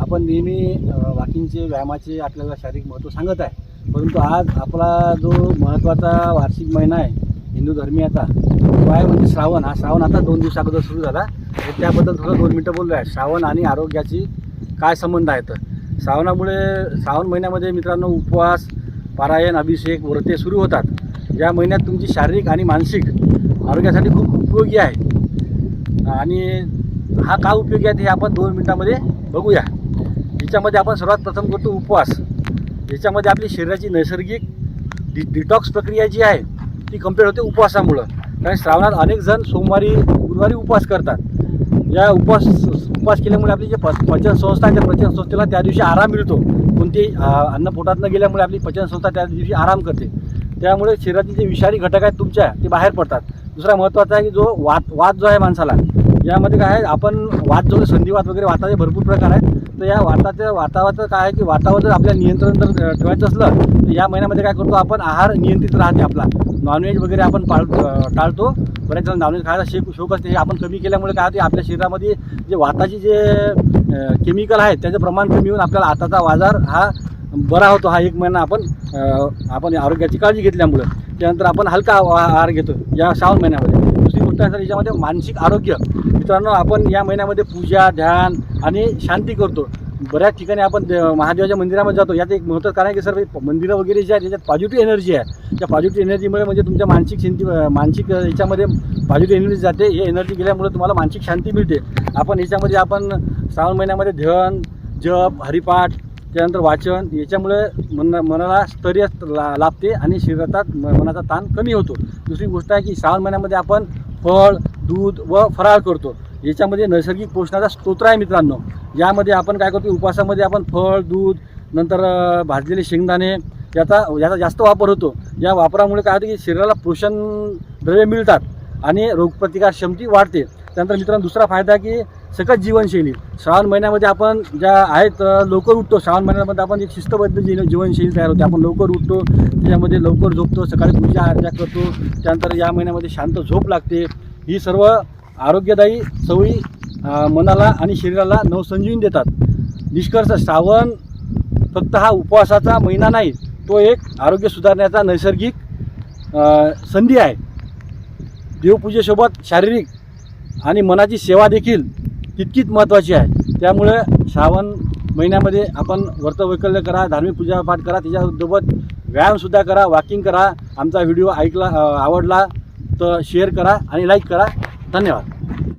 आपण नेहमी वाकिंगचे व्यायामाचे आपल्याला शारीरिक महत्त्व सांगत आहे. परंतु आज आपला जो महत्त्वाचा वार्षिक महिना आहे हिंदू धर्मीयाचा तो आहे म्हणजे श्रावण. हा श्रावण आता दोन दिवसाअगोदर सुरू झाला. तर त्याबद्दल थोडं दोन मिनटं बोललो आहे. श्रावण आणि आरोग्याची काय संबंध आहे तर श्रावणामुळे श्रावण महिन्यामध्ये मित्रांनो उपवास पारायण अभिषेक व्रते सुरू होतात. या महिन्यात तुमची शारीरिक आणि मानसिक आरोग्यासाठी खूप उपयोगी आहे. आणि हा का उपयोगी आहे ते आपण दोन मिनटामध्ये बघूया. याच्यामध्ये आपण सर्वात प्रथम करतो उपवास. याच्यामध्ये आपली शरीराची नैसर्गिक डि डिटॉक्स प्रक्रिया जी आहे ती कंप्लीट होते उपवासामुळं. कारण श्रावणात अनेक जण सोमवारी गुरुवारी उपवास करतात. या उपवास उपवास केल्यामुळे आपली जे प पचन संस्था आहे त्या पचन संस्थेला त्या दिवशी आराम मिळतो. कोणतेही अन्न पोटात न गेल्यामुळे आपली पचन संस्था त्या दिवशी आराम करते. त्यामुळे शरीरातील जे विषारी घटक आहेत तुमच्या ते बाहेर पडतात. दुसरा महत्त्वाचा आहे की जो वात वात जो आहे माणसाला यामध्ये काय आहे आपण वात जो संधिवात वगैरे वाताचे भरपूर प्रकार आहेत. तर या वाताच्या वातावरचं काय आहे की वातावर जर आपल्या नियंत्रण जर ठेवायचं असलं तर या महिन्यामध्ये काय करतो आपण आहार नियंत्रित राहते आपला. नॉनव्हेज वगैरे आपण पाळ टाळतो. बऱ्याच जण नॉनव्हेज खायला शेक शोक असते. हे आपण कमी केल्यामुळे काय होते आपल्या शरीरामध्ये जे वाताची जे केमिकल आहेत त्याचं प्रमाण कमी होऊन आपल्याला आताचा बाजार हा बरा होतो. हा एक महिना आपण आपण आरोग्याची काळजी घेतल्यामुळं. त्यानंतर आपण हलका आहार घेतो या श्रावण महिन्यामध्ये. गोष्ट सर याच्यामध्ये मानसिक आरोग्य. मित्रांनो आपण या महिन्यामध्ये पूजा ध्यान आणि शांती करतो. बऱ्याच ठिकाणी आपण महादेवाच्या मंदिरामध्ये जातो. यात एक महत्त्वाचं कारण आहे की सर मंदिरं वगैरे जे आहेत त्याच्यात पॉझिटिव्ह एनर्जी आहे. त्या पॉझिटिव्ह एनर्जीमुळे म्हणजे तुमच्या मानसिक शांती मानसिक याच्यामध्ये पॉझिटिव्ह एनर्जी जाते. हे एनर्जी गेल्यामुळे तुम्हाला मानसिक शांती मिळते. आपण याच्यामध्ये आपण श्रावण महिन्यामध्ये ध्यान जप हरिपाठ त्यानंतर वाचन याच्यामुळे मन मनाला स्थैर्य ला लाभते आणि शरीराचा मनाचा ताण कमी होतो. दुसरी गोष्ट आहे की श्रावण महिन्यामध्ये आपण फळ दूध व फराळ करतो. याच्यामध्ये नैसर्गिक पोषणाचा स्तोत्र आहे मित्रांनो. यामध्ये आपण काय करतो उपवासामध्ये आपण फळ दूध नंतर भाजलेले शेंगदाणे याचा याचा जास्त वापर होतो. या वापरामुळे काय होतं की शरीराला पोषण द्रव्य मिळतात आणि रोगप्रतिकार क्षमती वाढते. त्यानंतर मित्रांनो दुसरा फायदा की सकट जीवनशैली. श्रावण महिन्यामध्ये आपण ज्या आहेत लवकर उठतो. श्रावण महिन्यामध्ये आपण एक शिस्तबद्ध जी जीवनशैली तयार होते. आपण लवकर उठतो त्याच्यामध्ये लवकर झोपतो सकाळी पूजा अर्जा करतो त्यानंतर या महिन्यामध्ये शांत झोप लागते. ही सर्व आरोग्यदायी सवयी मनाला आणि शरीराला नवसंजीवन देतात. निष्कर्ष श्रावण फक्त हा उपवासाचा महिना नाही तो एक आरोग्य सुधारण्याचा नैसर्गिक संधी आहे. देवपूजेसोबत शारीरिक आणि मनाची सेवा देखील तितकीच महत्त्वाची आहे? त्यामुळे श्रावण महिन्यामध्ये आपण व्रतवैकल्य करा धार्मिक पूजापाठ करा त्याच्यासोबत व्यायामसुद्धा करा वॉकिंग करा आमचा व्हिडिओ ऐकला आवडला तर शेअर करा आणि लाईक करा. धन्यवाद.